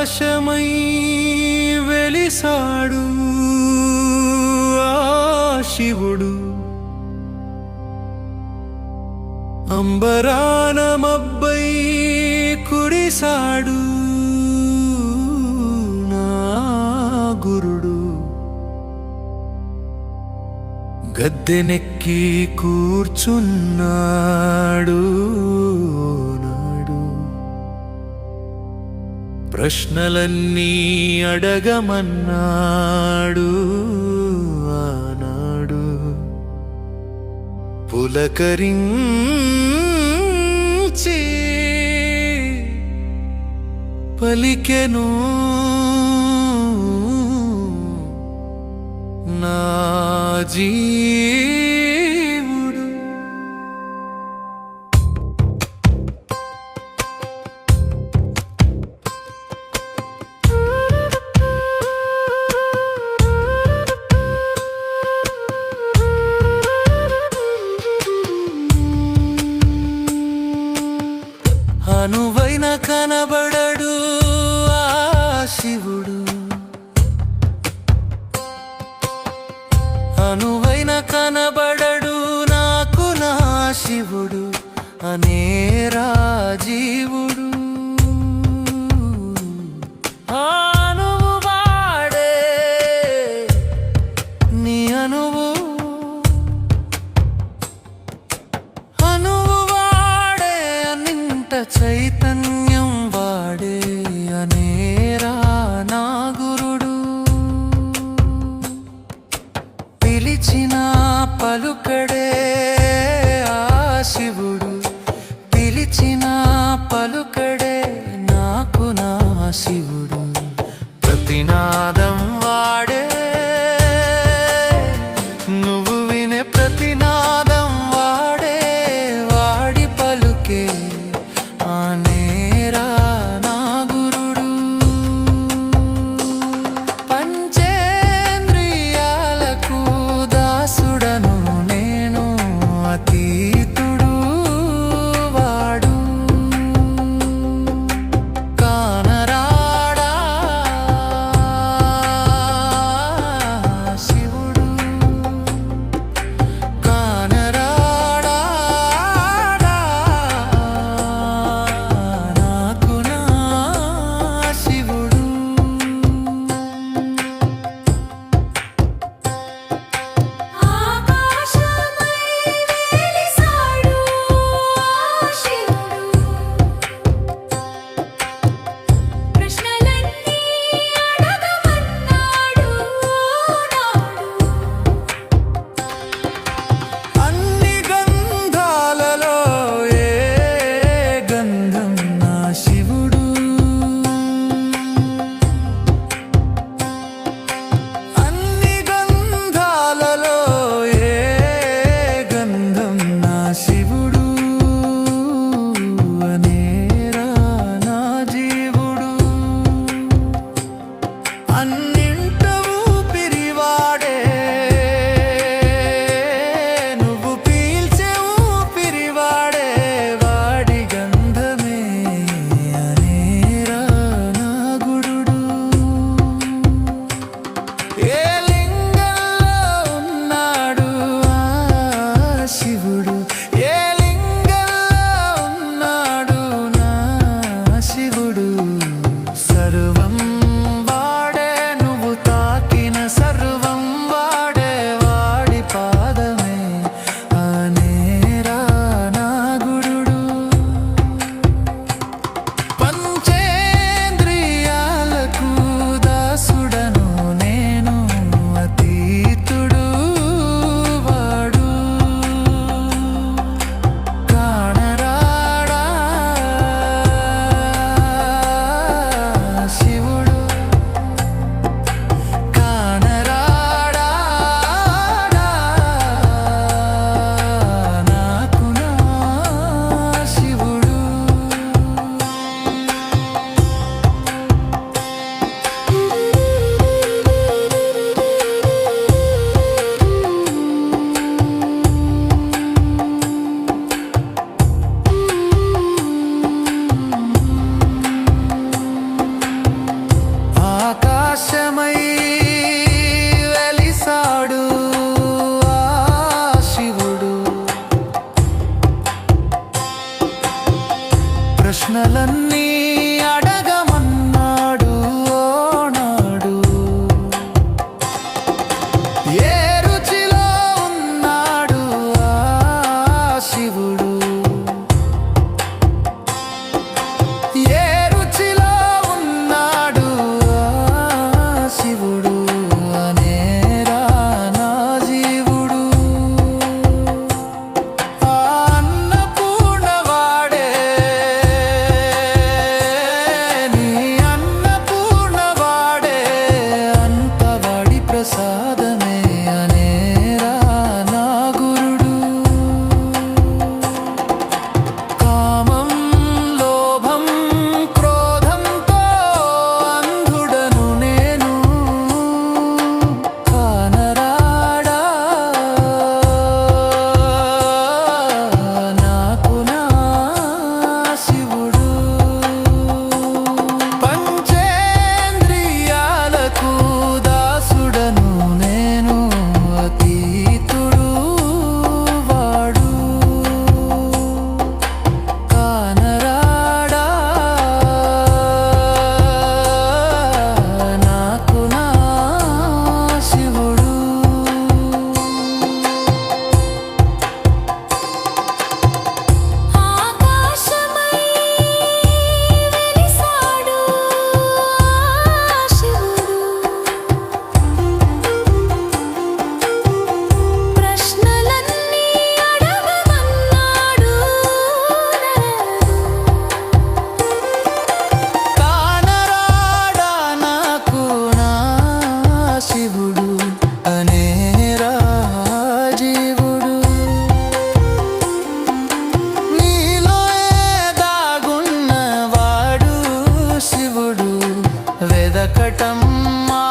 ఆకాశమై వెలిసాడు ఆ శివుడు. అంబరానమబ్బై కుడిసాడు నా గురుడు. గద్దెనెక్కి కూర్చున్నాడు నా ప్రశ్నలన్నీ అడగమన్నాడు ఆనాడు. పులకరించి పలికెను నా జీ అనువైన కనబడడు నాకు నా శివుడు అనే రాజీవుడు. అనువు వాడే నీ అనువు. అనువు వాడే అనింట చైతన్య బతకటం మా